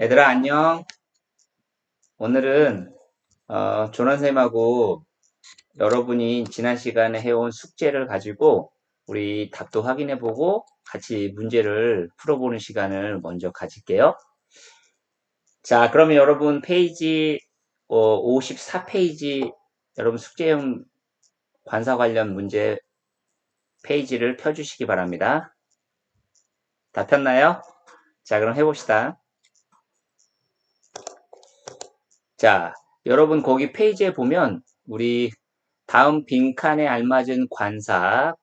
얘들아 안녕. 오늘은 어, 조난 쌤하고 여러분이 지난 시간에 해온 숙제를 가지고 우리 답도 확인해 보고 같이 문제를 풀어보는 시간을 먼저 가질게요. 자, 그러면 여러분 페이지 어, 54페이지 여러분 숙제형 관사 관련 문제 페이지를 펴주시기 바랍니다. 다 폈나요? 자, 그럼 해봅시다. 자, 여러분 거기 페이지에 보면 우리 다음 빈칸에 알맞은 관사,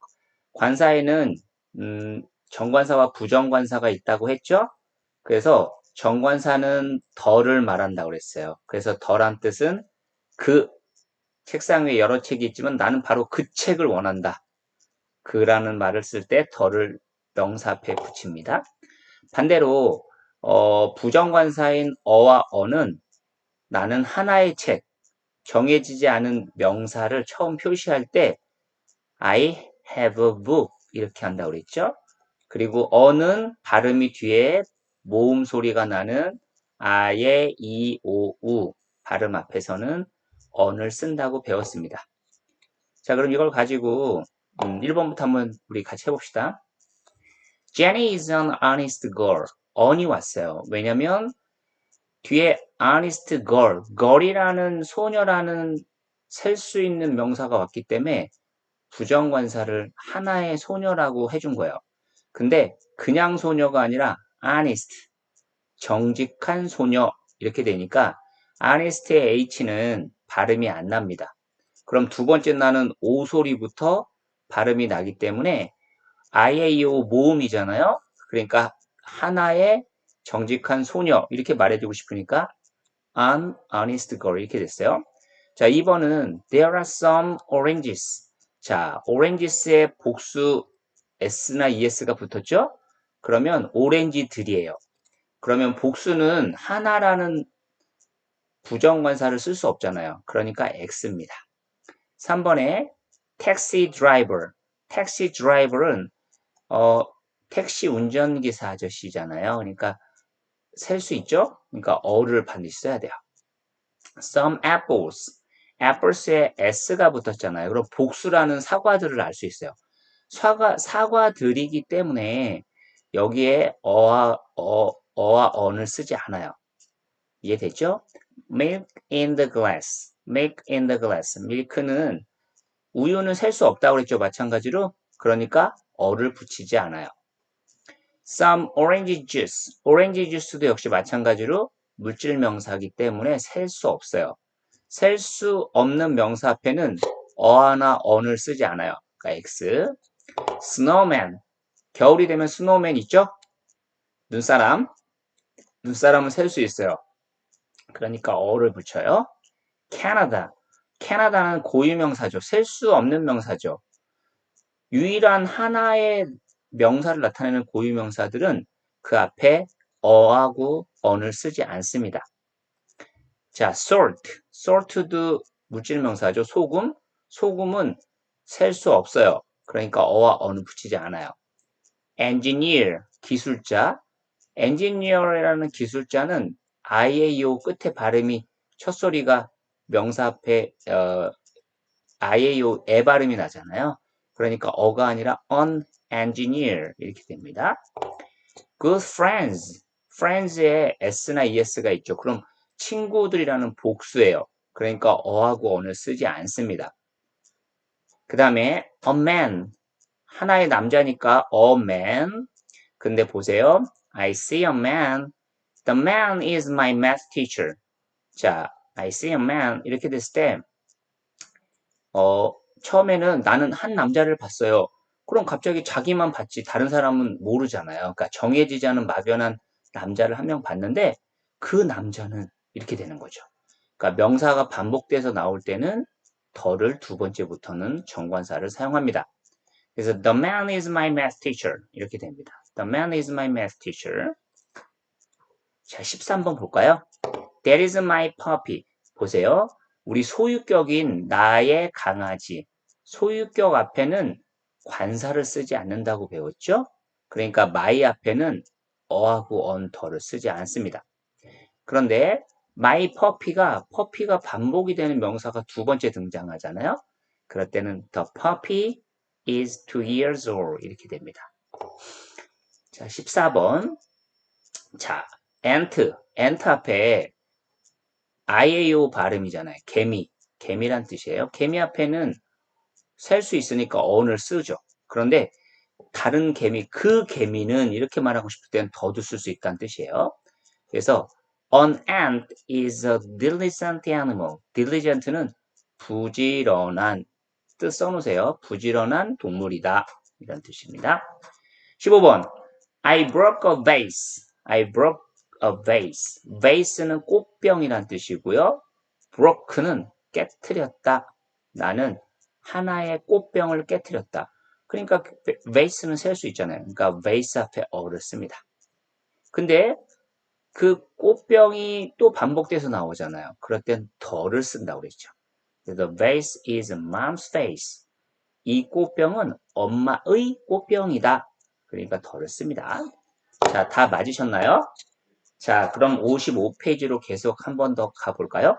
관사에는 음, 정관사와 부정관사가 있다고 했죠? 그래서 정관사는 덜을 말한다고 그랬어요. 그래서 덜한 뜻은 그 책상 위에 여러 책이 있지만 나는 바로 그 책을 원한다. 그라는 말을 쓸 때 덜을 명사 앞에 붙입니다. 반대로 어, 부정관사인 어와 어는 나는 하나의 책, 정해지지 않은 명사를 처음 표시할 때 I have a book 이렇게 한다고 그랬죠. 그리고 어는 발음이 뒤에 모음 소리가 나는 아예 이, 오, 우 발음 앞에서는 언을 쓴다고 배웠습니다. 자, 그럼 이걸 가지고 음, 1번부터 한번 우리 같이 해봅시다. Jenny is an honest girl. on이 왔어요. 왜냐면 뒤에 honest girl, girl이라는 소녀라는 셀 수 있는 명사가 왔기 때문에 부정관사를 하나의 소녀라고 해준 거예요. 근데 그냥 소녀가 아니라 honest, 정직한 소녀 이렇게 되니까 honest의 h는 발음이 안 납니다. 그럼 두 번째 나는 오 소리부터 발음이 나기 때문에 IAO 모음이잖아요. 그러니까 하나의 정직한 소녀 이렇게 말해주고 싶으니까 an honest girl 이렇게 됐어요. 자, 2번은 there are some oranges. 자, oranges의 복수 s나 es가 붙었죠? 그러면 오렌지들이에요. 그러면 복수는 하나라는 부정관사를 쓸 수 없잖아요. 그러니까 x입니다. 3번에 택시 드라이버. 택시 드라이버는 어, 택시 운전기사 아저씨잖아요. 그러니까 셀 수 있죠? 그러니까 어를 반드시 써야 돼요. Some apples. apples에 s가 붙었잖아요. 그럼 복수라는 사과들을 알 수 있어요. 사과, 사과들이기 때문에 여기에 어와, 어, 어와 언을 쓰지 않아요. 이해됐죠? milk in the glass. milk in the glass. 밀크는 우유는 셀 수 없다고 그랬죠. 마찬가지로. 그러니까 어를 붙이지 않아요. Some orange juice. 오렌지 주스도 역시 마찬가지로 물질 명사이기 때문에 셀 수 없어요. 셀 수 없는 명사 앞에는 어하나 언을 쓰지 않아요. 그러니까 X. snowman. 겨울이 되면 snowman 있죠? 눈사람. 눈사람은 셀 수 있어요. 그러니까 어를 붙여요. 캐나다. 캐나다는 고유명사죠. 셀 수 없는 명사죠. 유일한 하나의 명사를 나타내는 고유명사들은 그 앞에 어하고 언을 쓰지 않습니다. 자, salt. salt도 물질명사죠. 소금. 소금은 셀 수 없어요. 그러니까 어와 언을 붙이지 않아요. engineer. 기술자. engineer이라는 기술자는 IAO 끝에 발음이 첫 소리가 명사 앞에 어, IAO 에 발음이 나잖아요. 그러니까 어가 아니라 an engineer 이렇게 됩니다. good friends. friends에 s나 es가 있죠. 그럼 친구들이라는 복수예요. 그러니까 어하고 언을 쓰지 않습니다. 그 다음에 a man. 하나의 남자니까 a man. 근데 보세요. I see a man. The man is my math teacher. 자, I see a man. 이렇게 됐을 때, 어, 처음에는 나는 한 남자를 봤어요. 그럼 갑자기 자기만 봤지 다른 사람은 모르잖아요. 그러니까 정해지지 않은 막연한 남자를 한 명 봤는데 그 남자는 이렇게 되는 거죠. 그러니까 명사가 반복돼서 나올 때는 더를 두 번째부터는 정관사를 사용합니다. 그래서 the man is my math teacher 이렇게 됩니다. The man is my math teacher. 자, 13번 볼까요? That is my puppy. 보세요. 우리 소유격인 나의 강아지. 소유격 앞에는 관사를 쓰지 않는다고 배웠죠? 그러니까 my 앞에는 어하고 on, 더를 쓰지 않습니다. 그런데 my puppy가 puppy가 반복이 되는 명사가 두 번째 등장하잖아요. 그럴 때는 the puppy is two years old 이렇게 됩니다. 자, 14번. 자, ant, ant 앞에 iao 발음이잖아요. 개미, 개미란 뜻이에요. 개미 앞에는 셀 수 있으니까 어원을 쓰죠. 그런데 다른 개미, 그 개미는 이렇게 말하고 싶을 때는 더도 쓸 수 있다는 뜻이에요. 그래서 An ant is a diligent animal. diligent는 부지런한 뜻 써놓으세요. 부지런한 동물이다. 이런 뜻입니다. 15번 I broke a vase. I broke a vase. vase는 꽃병이란 뜻이고요. broke는 깨뜨렸다. 나는 하나의 꽃병을 깨뜨렸다. 그러니까 vase는 셀 수 있잖아요. 그러니까 vase 앞에 어를 씁니다. 근데 그 꽃병이 또 반복돼서 나오잖아요. 그럴 땐 더를 쓴다고 그랬죠. The vase is mom's vase. 이 꽃병은 엄마의 꽃병이다. 그러니까 더를 씁니다. 자, 다 맞으셨나요? 자, 그럼 55페이지로 계속 한 번 더 가볼까요?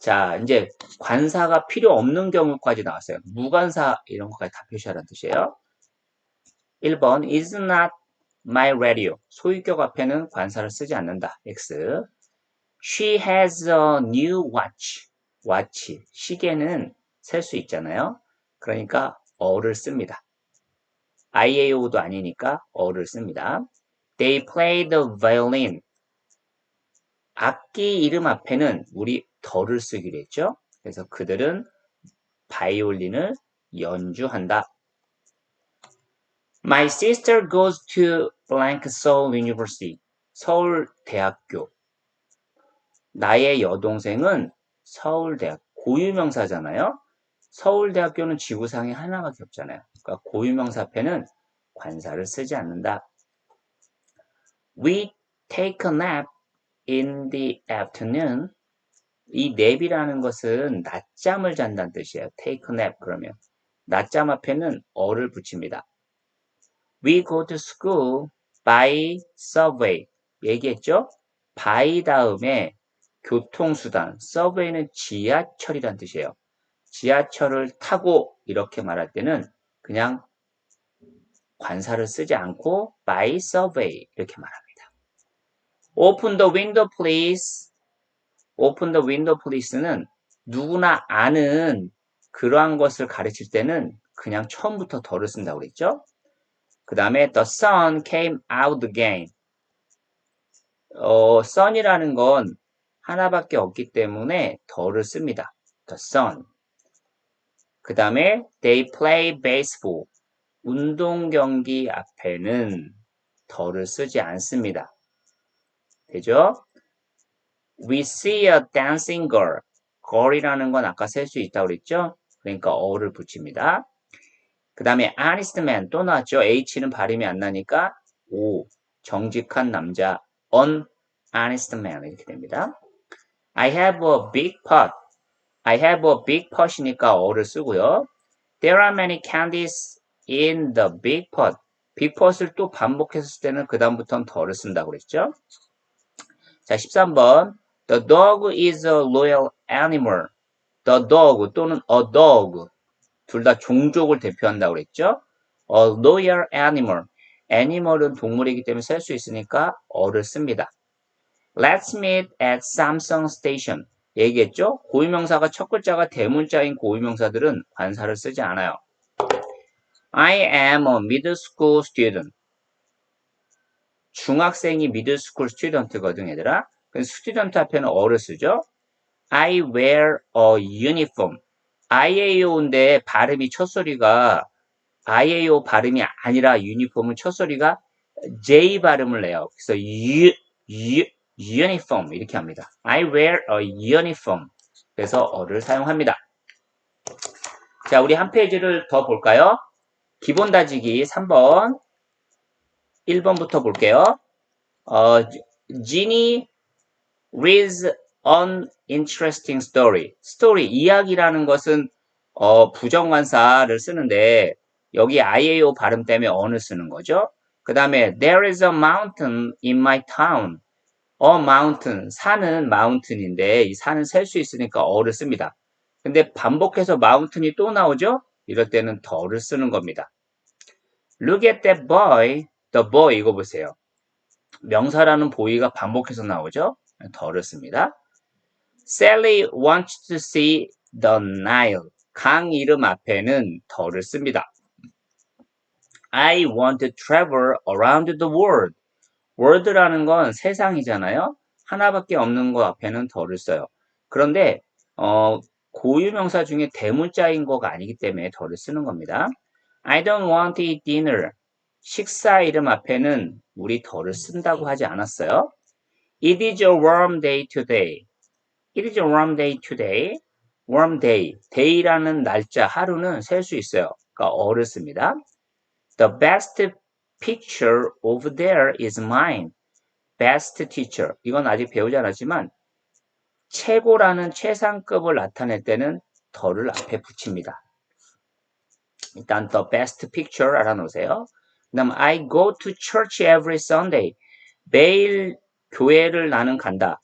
자, 이제 관사가 필요 없는 경우까지 나왔어요. 무관사 이런 것까지 다 표시하라는 뜻이에요. 1번 is not my radio. 소유격 앞에는 관사를 쓰지 않는다. X. She has a new watch. watch. 시계는 셀 수 있잖아요. 그러니까 어를 씁니다. IAO도 아니니까 어를 씁니다. They play the violin. 악기 이름 앞에는 우리 덜을 쓰기로 했죠. 그래서 그들은 바이올린을 연주한다. My sister goes to blank Seoul University. 서울 대학교. 나의 여동생은 서울대학 고유명사잖아요. 서울대학교는 지구상에 하나밖에 없잖아요. 그러니까 고유명사 앞에는 관사를 쓰지 않는다. We take a nap in the afternoon. 이 냅이라는 것은 낮잠을 잔다는 뜻이에요. take a nap 그러면 낮잠 앞에는 어를 붙입니다. We go to school by subway. 얘기했죠? by 다음에 교통수단, subway는 지하철이란 뜻이에요. 지하철을 타고 이렇게 말할 때는 그냥 관사를 쓰지 않고 by subway 이렇게 말합니다. Open the window please. Open the window please는 누구나 아는 그러한 것을 가르칠 때는 그냥 처음부터 덜을 쓴다고 그랬죠? 그 다음에 the sun came out again. 어, sun이라는 건 하나밖에 없기 때문에 덜을 씁니다. the sun. 그 다음에 they play baseball. 운동 경기 앞에는 덜을 쓰지 않습니다. 되죠? We see a dancing girl. girl이라는 건 아까 셀 수 있다고 그랬죠? 그러니까 어를 붙입니다. 그 다음에 honest man 또 나왔죠. H는 발음이 안 나니까 O 정직한 남자 on honest man 이렇게 됩니다. I have a big pot. I have a big pot이니까 어를 쓰고요. There are many candies in the big pot. big pot을 또 반복했을 때는 그 다음부터는 더를 쓴다고 그랬죠. 자, 13번. The dog is a loyal animal. The dog 또는 a dog 둘 다 종족을 대표한다고 그랬죠. A loyal animal. animal은 동물이기 때문에 쓸 수 있으니까 어를 씁니다. Let's meet at Samsung Station. 얘기했죠? 고유명사가 첫 글자가 대문자인 고유명사들은 관사를 쓰지 않아요. I am a middle school student. 중학생이 middle school student거든, 얘들아. 그 student 앞에는 어를 쓰죠? I wear a uniform. IAO인데 발음이 첫 소리가 IAO 발음이 아니라 유니폼은 첫 소리가 J 발음을 내요. 그래서 U, U, uniform 이렇게 합니다. I wear a uniform. 그래서 어를 사용합니다. 자, 우리 한 페이지를 더 볼까요? 기본 다지기 3번 1번부터 볼게요. 어, Ginny reads an interesting story. story, 이야기라는 것은 어, 부정관사를 쓰는데 여기 IAO 발음 때문에 어느 쓰는 거죠? 그 다음에 there is a mountain in my town. a mountain, 산은 mountain인데 이 산은 셀 수 있으니까 어를 씁니다. 근데 반복해서 mountain이 또 나오죠? 이럴 때는 더를 쓰는 겁니다. Look at that boy. The boy 이거 보세요. 명사라는 boy가 반복해서 나오죠? 더를 씁니다. Sally wants to see the Nile. 강 이름 앞에는 더를 씁니다. I want to travel around the world. world라는 건 세상이잖아요. 하나밖에 없는 거 앞에는 더를 써요. 그런데 어, 고유명사 중에 대문자인 거가 아니기 때문에 더를 쓰는 겁니다. I don't want to eat dinner. 식사 이름 앞에는 우리 더를 쓴다고 하지 않았어요. It is a warm day today. It is a warm day today. warm day. day라는 날짜, 하루는 셀 수 있어요. 그러니까 어를 씁니다. The best picture over there is mine. best teacher. 이건 아직 배우지 않았지만 최고라는 최상급을 나타낼 때는 더를 앞에 붙입니다. 일단 the best picture 알아놓으세요. 그 다음 I go to church every Sunday. 매일 교회를 나는 간다.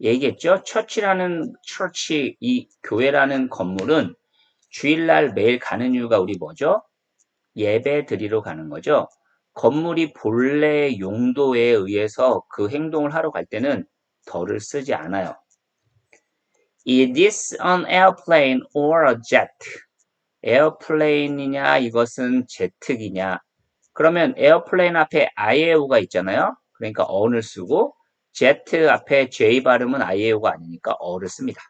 얘기했죠? 처치라는 church, 이 교회라는 건물은 주일날 매일 가는 이유가 우리 뭐죠? 예배 드리러 가는 거죠. 건물이 본래 용도에 의해서 그 행동을 하러 갈 때는 더를 쓰지 않아요. Is this an airplane or a jet? 에어플레인이냐 이것은 제트기냐 그러면 에어플레인 앞에 IAO가 있잖아요. 그러니까 어를 쓰고 제트 앞에 J 발음은 IAO가 아니니까 어를 씁니다.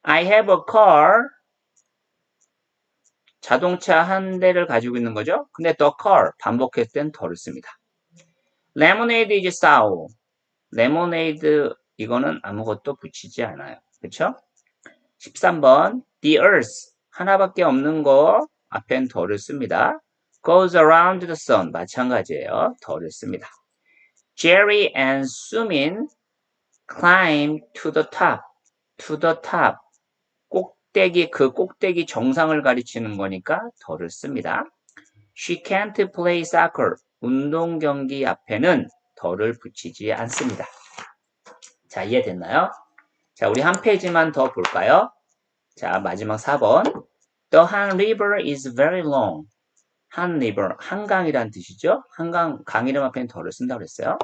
I have a car. 자동차 한 대를 가지고 있는 거죠. 근데 the car 반복했을 땐 더를 씁니다. Lemonade is sour. 레모네이드 이거는 아무것도 붙이지 않아요. 그렇죠? 13번 The earth 하나밖에 없는 거 앞엔 더를 씁니다. goes around the sun 마찬가지예요. 더를 씁니다. Jerry and Sumin climb to the top. to the top. 꼭대기 그 꼭대기 정상을 가리치는 거니까 더를 씁니다. She can't play soccer. 운동 경기 앞에는 더를 붙이지 않습니다. 자, 이해됐나요? 자, 우리 한 페이지만 더 볼까요? 자, 마지막 4번. The Han River is very long. Han River, 한강이란 뜻이죠. 한강, 강 이름 앞에는 더를 쓴다고 그랬어요.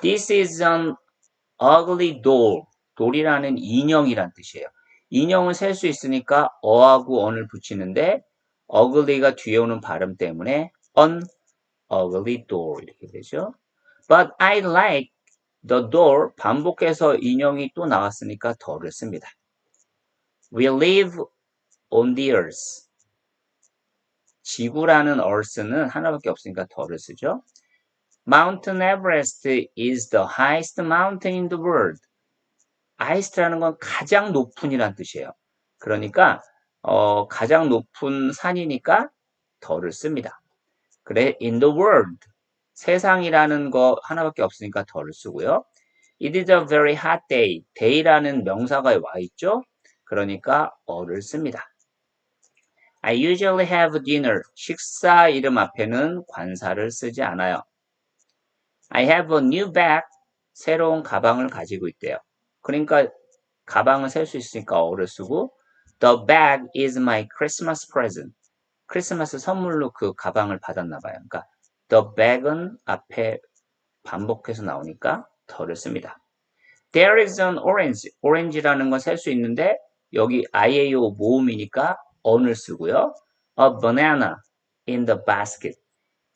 This is an ugly doll. 돌이라는 인형이란 뜻이에요. 인형은 셀 수 있으니까 어하고 언을 붙이는데 ugly가 뒤에 오는 발음 때문에 an ugly doll 이렇게 되죠. But I like the doll 반복해서 인형이 또 나왔으니까 더를 씁니다. We live on the earth. 지구라는 earth는 하나밖에 없으니까 더를 쓰죠. Mountain Everest is the highest mountain in the world. highest라는 건 가장 높은이란 뜻이에요. 그러니까 어, 가장 높은 산이니까 더를 씁니다. 그래, in the world. 세상이라는 거 하나밖에 없으니까 더를 쓰고요. It is a very hot day. day라는 명사가 와 있죠? 그러니까 어를 씁니다. I usually have dinner. 식사 이름 앞에는 관사를 쓰지 않아요. I have a new bag. 새로운 가방을 가지고 있대요. 그러니까 가방을 셀 수 있으니까 어를 쓰고 The bag is my Christmas present. 크리스마스 선물로 그 가방을 받았나 봐요. 그러니까 the bag은 앞에 반복해서 나오니까 더를 씁니다. There is an orange. orange라는 건 셀 수 있는데 여기 IAO 모음이니까 on을 쓰고요. A banana in the basket.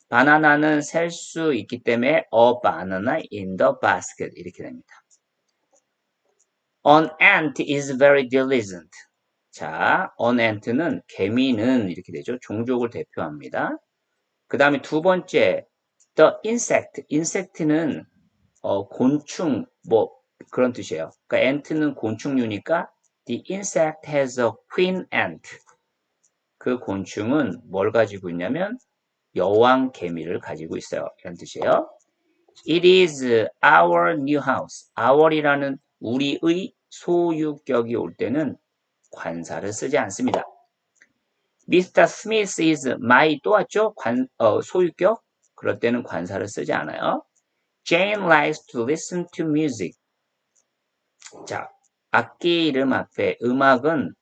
바나나는 셀 수 있기 때문에 a banana in the basket 이렇게 됩니다. An ant is very diligent. 자, an ant는 개미는 이렇게 되죠. 종족을 대표합니다. 그 다음에 두 번째, the insect. insect는 어, 곤충 뭐 그런 뜻이에요. 그러니까 ant는 곤충류니까 the insect has a queen ant. 그 곤충은 뭘 가지고 있냐면 여왕 개미를 가지고 있어요. 이런 뜻이에요. It is our new house. our이라는 우리의 소유격이 올 때는 관사를 쓰지 않습니다. Mr. Smith is my 또 왔죠? 관, 어, 소유격. 그럴 때는 관사를 쓰지 않아요. Jane likes to listen to music. 자, 악기 이름 앞에 음악은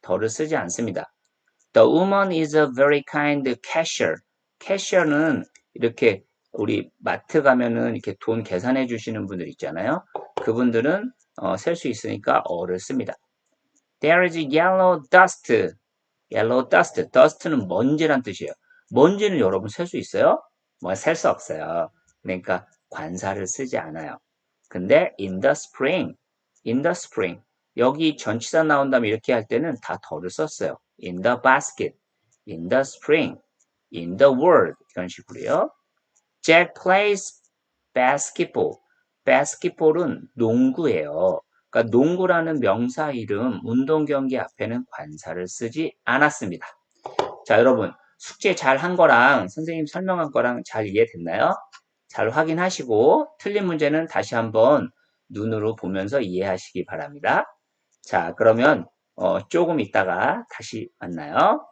더를 쓰지 않습니다. The woman is a very kind cashier. cashier는 이렇게 우리 마트 가면은 이렇게 돈 계산해 주시는 분들 있잖아요. 그분들은 어, 셀 수 있으니까 어를 씁니다. There is yellow dust. yellow dust. dust는 먼지란 뜻이에요. 먼지는 여러분 셀 수 있어요? 뭐 셀 수 없어요. 그러니까 관사를 쓰지 않아요. 근데 in the spring, in the spring 여기 전치사 나온 다음에 이렇게 할 때는 다 더를 썼어요. In the basket, in the spring, in the world 이런 식으로요. Jack plays basketball. basketball은 농구예요. 그러니까 농구라는 명사 이름 운동 경기 앞에는 관사를 쓰지 않았습니다. 자, 여러분 숙제 잘 한 거랑 선생님 설명한 거랑 잘 이해됐나요? 잘 확인하시고 틀린 문제는 다시 한번 눈으로 보면서 이해하시기 바랍니다. 자, 그러면 어, 조금 있다가 다시 만나요.